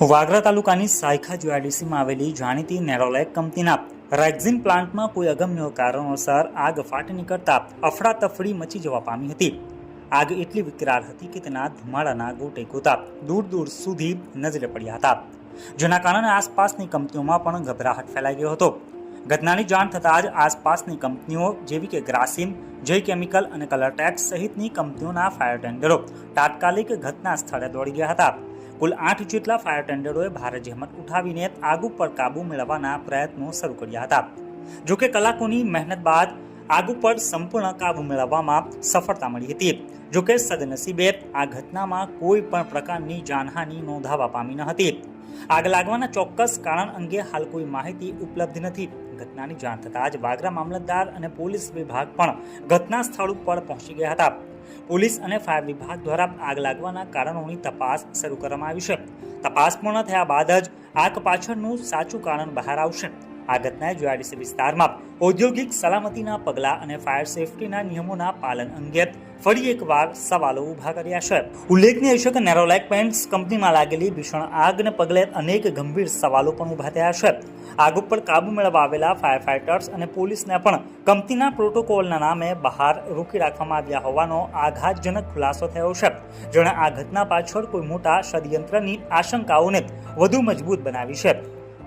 વાગરા તાલુકાની સાયખા જીઆઈડીસીમાં આવેલી જાણીતી નેરોલેક કંપનીના રેક્ઝિન પ્લાન્ટમાં કોઈ અગમ્ય કારણોસર આગ ફાટી નીકળતા અફડાતફડી મચી જવા પામી હતી. આગ એટલી વિકરાળ હતી કે તેના ધુમાડાના ગોટે ગોતા દૂર દૂર સુધી નજરે પડ્યા હતા. જેના કારણે આસપાસની કંપનીઓમાં પણ ગભરાહટ ફેલાઈ ગયો હતો. ઘટનાની જાણ થતાં જ આસપાસની કંપનીઓ જેવી કે ગ્રાસિમ, જય કેમિકલ અને કલરટેક્સ સહિતની કંપનીઓના ફાયર ટેન્ડરો તાત્કાલિક ઘટના સ્થળે દોડી ગયા હતા. કુલ આઠ જેટલા ફાયર ટેન્ડરોએ ભારે જહેમત ઉઠાવીને આગ ઉપર કાબુ મેળવવાના પ્રયત્નો શરૂ કર્યા હતા. જોકે કલાકોની મહેનત બાદ આગ ઉપર સંપૂર્ણ કાબુ મેળવવામાં સફળતા મળી હતી. જોકે સદનસીબે આ ઘટનામાં કોઈ પણ પ્રકારની જાનહાનિ નોંધાવા પામી ન હતી. આગ લાગવાના ચોક્કસ કારણ અંગે હાલ કોઈ માહિતી ઉપલબ્ધ નથી. ઘટનાની જાણ થતાં જ વાગરા મામલતદાર અને પોલીસ વિભાગ પણ ઘટના સ્થળ ઉપર પહોંચી ગયા હતા. પોલીસ અને ફાયર વિભાગ દ્વારા આગ લાગવાના કારણોની તપાસ શરૂ કરવામાં આવી છે. તપાસ પૂર્ણ થયા બાદ જ આગ પાછળનું સાચું કારણ બહાર આવશે. આ ઘટનાએ જીઆઈડીસી વિસ્તારમાં ઔદ્યોગિક સલામતીના પગલાં અને ફાયર સેફટીના નિયમોના પાલન અંગે ફરી એકવાર સવાલો ઊભા કર્યા છે. ઉલ્લેખનીય છે કે નેરોલેક પેન્ટ્સ કંપનીમાં લાગેલી ભીષણ આગને પગલે અનેક ગંભીર સવાલો પણ ઊભા થયા છે. આગ ઉપર કાબુ મેળવવા આવેલા ફાયર ફાઇટર્સ અને પોલીસને પણ કંપનીના પ્રોટોકોલના નામે બહાર રોકી રાખવામાં આવ્યા હોવાનો આઘાતજનક ખુલાસો થયો છે. જેણે આ ઘટના પાછળ કોઈ મોટા ષડયંત્રની આશંકાઓને વધુ મજબૂત બનાવી છે.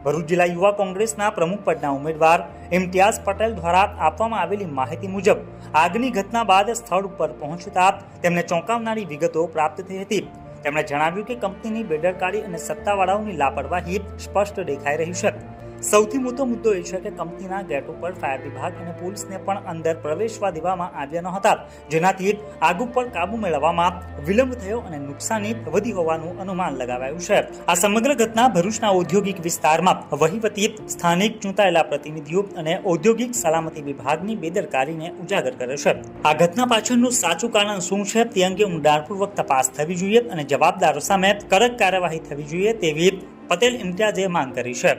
ભરૂચ જિલ્લા યુવા કોંગ્રેસના પ્રમુખ પદના ઉમેદવાર ઇમ્તિયાઝ પટેલ દ્વારા આપવામાં આવેલી માહિતી મુજબ, આગની ઘટના બાદ સ્થળ ઉપર પહોંચતા તેમને ચોંકાવનારી વિગતો પ્રાપ્ત થઈ હતી. તેમણે જણાવ્યું કે કંપનીની બેદરકારી અને સત્તાવાળાઓની લાપરવાહી સ્પષ્ટ દેખાઈ રહી છે. સૌથી મોટો મુદ્દો એ છે કે કંપનીના ગેટ ઉપર ફાયર વિભાગ અને પોલીસને પણ અંદર પ્રવેશવા દેવામાં આવ્યા ન હતા જેનાથી આગ ઉપર કાબુ મેળવવામાં વિલંબ થયો અને નુકસાની વધી હોવાનું અનુમાન લગાવાયું છે. આ સમગ્ર ઘટના ભરૂચના ઔદ્યોગિક વિસ્તારમાં વહીવટી, સ્થાનિક ચૂંટાયેલા પ્રતિનિધિઓ અને ઔદ્યોગિક સલામતી વિભાગની બેદરકારીને ઉજાગર કરે છે. આ ઘટના પાછળનું સાચું કારણ શું છે તે અંગે ઊંડાણપૂર્વક તપાસ થવી જોઈએ અને જવાબદારો સામે કડક કાર્યવાહી થવી જોઈએ તેવી પટેલ ઇમ્તિયાજે માંગ કરી છે.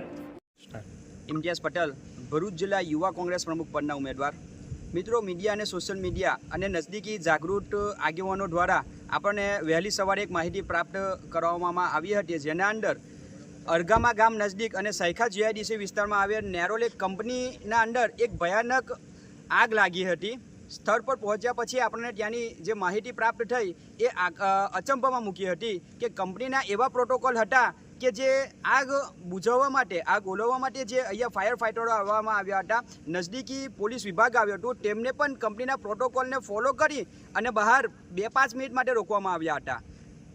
ઇમ્તિયાઝ પટેલ ભરૂચ જિલ્લા યુવા કોંગ્રેસ પ્રમુખ પદના ઉમેદવાર. મિત્રો, મીડિયા અને સોશિયલ મીડિયા અને નજદીકી જાગૃત આગેવાનો દ્વારા આપણને વહેલી સવારે એક માહિતી પ્રાપ્ત કરવામાં આવી હતી, જેના અંદર અરગામા ગામ નજદીક અને સૈખા જીઆઈડીસી વિસ્તારમાં આવેલ નેરોલેક કંપનીના અંદર એક ભયાનક આગ લાગી હતી. સ્થળ પર પહોંચ્યા પછી આપણને ત્યાંની જે માહિતી પ્રાપ્ત થઈ, એ અચંબામાં મૂકી હતી કે કંપનીના એવા પ્રોટોકોલ હતા કે જે આગ બુઝાવવા માટે, આગ ઓલવવા માટે જે અહીંયા ફાયર ફાઇટરો આવવામાં આવ્યા હતા, નજદીકી પોલીસ વિભાગ આવ્યો હતો, તેમને પણ કંપનીના પ્રોટોકોલને ફોલો કરી અને બહાર બે પાંચ મિનિટ માટે રોકવામાં આવ્યા હતા.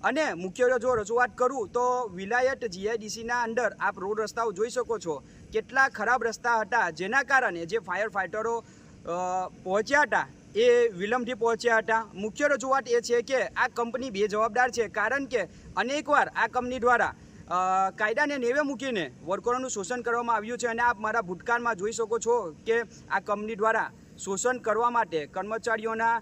અને મુખ્ય જો રજૂઆત કરું તો વિલાયત જીઆઈડીસીના અંદર આપ રોડ રસ્તાઓ જોઈ શકો છો. કેટલા ખરાબ રસ્તા હતા જેના કારણે જે ફાયર ફાઇટરો પહોંચ્યા હતા, એ વિલંબથી પહોંચ્યા હતા. મુખ્ય રજૂઆત એ છે કે આ કંપની બે જવાબદાર છે કારણ કે અનેકવાર આ કંપની દ્વારા કાયદાને નેવે મૂકીને વર્કરોનું શોષણ કરવામાં આવ્યું છે અને આપ મારા ભૂતકાળમાં જોઈ શકો છો કે આ કંપની દ્વારા શોષણ કરવા માટે કર્મચારીઓના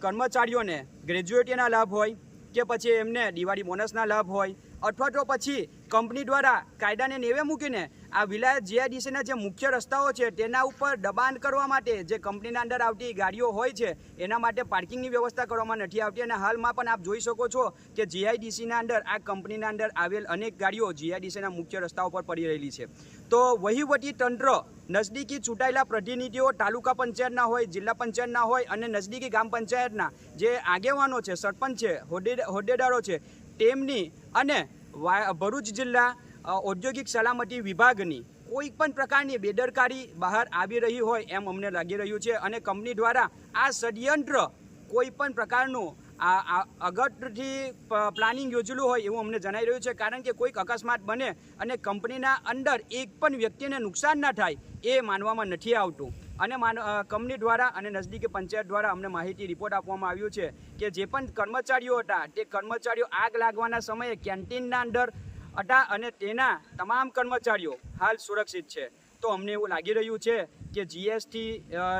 કર્મચારીઓને ગ્રેજ્યુએટીના લાભ હોય કે પછી એમને દિવાળી બોનસના લાભ હોય અથવા તો પછી કંપની દ્વારા કાયદાને નેવે મૂકીને આ વિલાયત જીઆઈડીસીના જે મુખ્ય રસ્તાઓ છે, તેના ઉપર દબાણ કરવા માટે જે કંપનીના અંદર આવતી ગાડીઓ હોય છે, એના માટે પાર્કિંગની વ્યવસ્થા કરવામાં નથી આવતી. અને હાલમાં પણ આપ જોઈ શકો છો કે જીઆઈડીસીના અંદર, આ કંપનીના અંદર આવેલ અનેક ગાડીઓ જીઆઈડીસીના મુખ્ય રસ્તાઓ પર પડી રહેલી છે. તો વહીવટી તંત્ર નજદીકી ચૂંટાયેલા પ્રતિનિધિઓ તાલુકા પંચાયતના હોય, જિલ્લા પંચાયતના હોય અને નજદીકી ગ્રામ પંચાયતના જે આગેવાનો છે, સરપંચ છે હોદ્દેદારો છે, તેમની અને ભરૂચ જિલ્લા ઔદ્યોગિક સલામતી વિભાગની કોઈ પણ પ્રકારની બેદરકારી બહાર આવી રહી હોય એમ અમને લાગી રહ્યું છે અને કંપની દ્વારા આ ષડયંત્ર કોઈ પણ પ્રકારનું આ અગટથી પ્લાનિંગ યોજેલું હોય એવું અમને જણાઈ રહ્યું છે. કારણ કે કોઈક અકસ્માત બને અને કંપનીના અંદર એક પણ વ્યક્તિને નુકસાન ના થાય એ માનવામાં નથી આવતું. અને કંપની દ્વારા અને નજદીકી પંચાયત દ્વારા અમને માહિતી રિપોર્ટ આપવામાં આવ્યું છે કે જે પણ કર્મચારીઓ હતા તે કર્મચારીઓ આગ લાગવાના સમયે કેન્ટીનના અંદર હતા અને તેના તમામ કર્મચારીઓ હાલ સુરક્ષિત છે. તો અમને એવું લાગી રહ્યું છે કે જીએસટી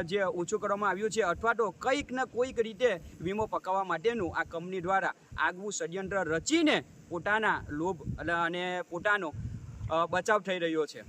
જે ઓછું કરવામાં આવ્યું છે અથવા તો કંઈક ને કોઈક રીતે વીમો પકાવવા માટેનું આ કંપની દ્વારા આગવું ષડયંત્ર રચીને પોતાના લોભ અને પોતાનો બચાવ થઈ રહ્યો છે.